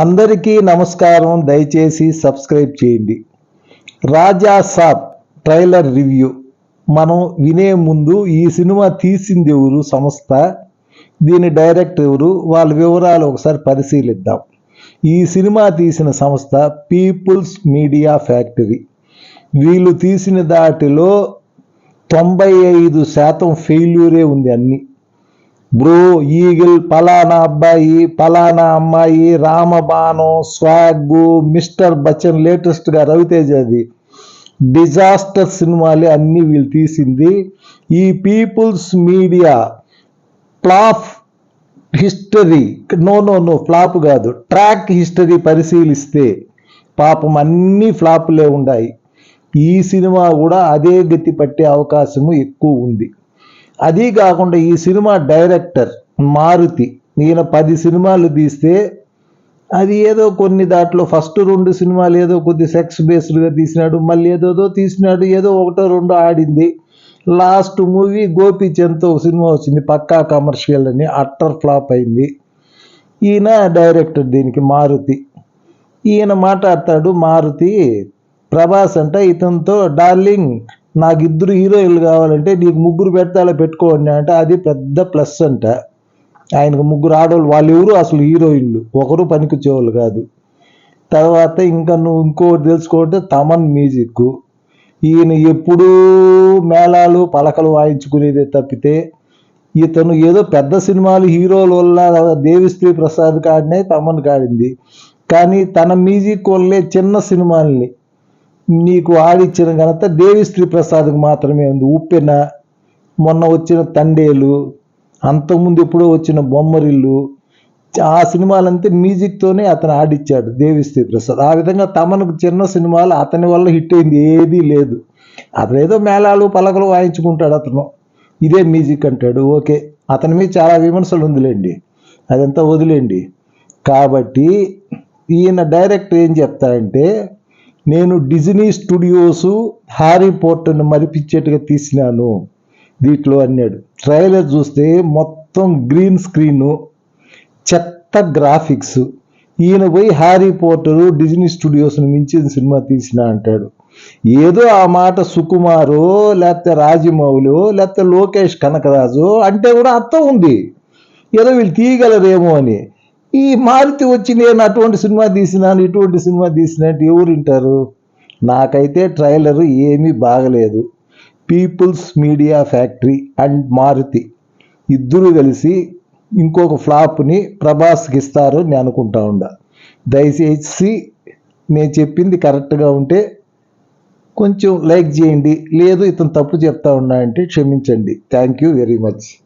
అందరికీ నమస్కారం. దయచేసి సబ్స్క్రైబ్ చేయండి. Raja Saab trailer review. మనం వినే ముందు ఈ సినిమా తీసింది ఎవరు? సంస్థ. దీని డైరెక్టర్ ఎవరు? వాళ్ళ వివరాలు ఒకసారి పరిశీలిద్దాం. ఈ సినిమా తీసిన సంస్థ పీపుల్స్ మీడియా ఫ్యాక్టరీ. వీళ్ళు తీసిన దాటిలో తొంభై ఐదు శాతం ఫెయిల్యూరే ఉంది అన్ని. బ్రో ఈగిల్ పలానా అబ్బాయి పలానా అమ్మాయి రామబాణం స్వాగ్ మిస్టర్ బచ్చన్ లేటెస్ట్గా రవితేజది డిజాస్టర్ సినిమాలే అన్ని వీళ్ళు తీసింది. ఈ people's media flop history no no no flop కాదు ట్రాక్ హిస్టరీ పరిశీలిస్తే పాపం అన్ని ఫ్లాపులే ఉన్నాయి ఈ సినిమా కూడా అదే గతి పట్టే అవకాశము ఎక్కువ ఉంది. అది కాకుండా ఈ సినిమా డైరెక్టర్ మారుతి ఈయన పది సినిమాలు తీస్తే అది ఏదో కొన్ని దాంట్లో ఫస్ట్ రెండు సినిమాలు ఏదో కొద్ది సెక్స్ బేస్డ్గా తీసినాడు మళ్ళీ ఏదోదో తీసినాడు ఏదో ఒకటో రెండో ఆడింది. లాస్ట్ మూవీ గోపీచంద్తో ఒక సినిమా వచ్చింది పక్కా కమర్షియల్ అని అట్టర్ ఫ్లాప్ అయింది. ఈయన డైరెక్టర్ దీనికి మారుతి. ఈయన మాట్లాడతాడు మారుతి ప్రభాస్ అంట ఇతనితో డార్లింగ్ నాకు ఇద్దరు హీరోయిన్లు కావాలంటే నీకు ముగ్గురు పెడతాలో పెట్టుకోండి అంటే అది పెద్ద ప్లస్ అంట. ఆయనకు ముగ్గురు ఆడవాళ్ళు వాళ్ళు ఎవరు అసలు హీరోయిన్లు. ఒకరు పనికొచ్చేవాళ్ళు కాదు. తర్వాత ఇంకా నువ్వు ఇంకోటి తెలుసుకుంటే తమన్ మ్యూజిక్. ఈయన ఎప్పుడూ మేళాలు పలకలు వాయించుకునేదే తప్పితే ఇతను ఏదో పెద్ద సినిమాలు హీరోల వల్ల దేవిశ్రీ ప్రసాద్ కాడినే తమన్ కాడింది. కానీ తన మ్యూజిక్ వల్లే చిన్న సినిమాల్ని నీకు ఆడిచ్చిన ఘనత దేవిశ్రీ ప్రసాద్కి మాత్రమే ఉంది. ఉప్పెన మొన్న వచ్చిన తండేలు అంతకుముందు ఎప్పుడో వచ్చిన బొమ్మరిల్లు ఆ సినిమాలంతా మ్యూజిక్తోనే అతను ఆడిచ్చాడు దేవిశ్రీ ప్రసాద్. ఆ విధంగా తమకు చిన్న సినిమాలు అతని వల్ల హిట్ అయింది ఏదీ లేదు. అతను ఏదో మేళాలు పలకలు వాయించుకుంటాడు అతను. ఇదే మ్యూజిక్ అంటాడు. ఓకే అతని మీద చాలా విమర్శలు ఉందిలేండి. అదంతా వదిలేండి. కాబట్టి ఈయన డైరెక్టర్ ఏం చెప్తాడంటే నేను డిజ్నీ స్టూడియోస్ హ్యారీ పోర్టర్ని మరిపించేట్టుగా తీసినాను. దీంట్లో అన్నాడు. ట్రైలర్ చూస్తే మొత్తం గ్రీన్ స్క్రీను చెత్త గ్రాఫిక్స్. ఈయన పోయి హ్యారీ పోర్టరు డిజ్నీ స్టూడియోస్ని మించిన సినిమా తీసిన అంటాడు. ఏదో ఆ మాట సుకుమారు లేకపోతే రాజమౌళి లేకపోతే లోకేష్ కనకరాజు అంటే కూడా అర్థం ఉంది. ఏదో వీళ్ళు తీయగలరేమో అని. ఈ మారుతి వచ్చి నేను అటువంటి సినిమా తీసినాను ఇటువంటి సినిమా తీసినట్టు ఎవరు వింటారు? నాకైతే ట్రైలర్ ఏమీ బాగలేదు. People's media factory and Maruthi. ఇద్దరు కలిసి ఇంకొక ఫ్లాప్ని ప్రభాస్కి ఇస్తారు నేను అనుకుంటా ఉండా. దయచేసి నేను చెప్పింది కరెక్ట్గా ఉంటే కొంచెం లైక్ చేయండి. లేదు ఇతను తప్పు చెప్తా ఉన్నా అంటే క్షమించండి. Thank you very much.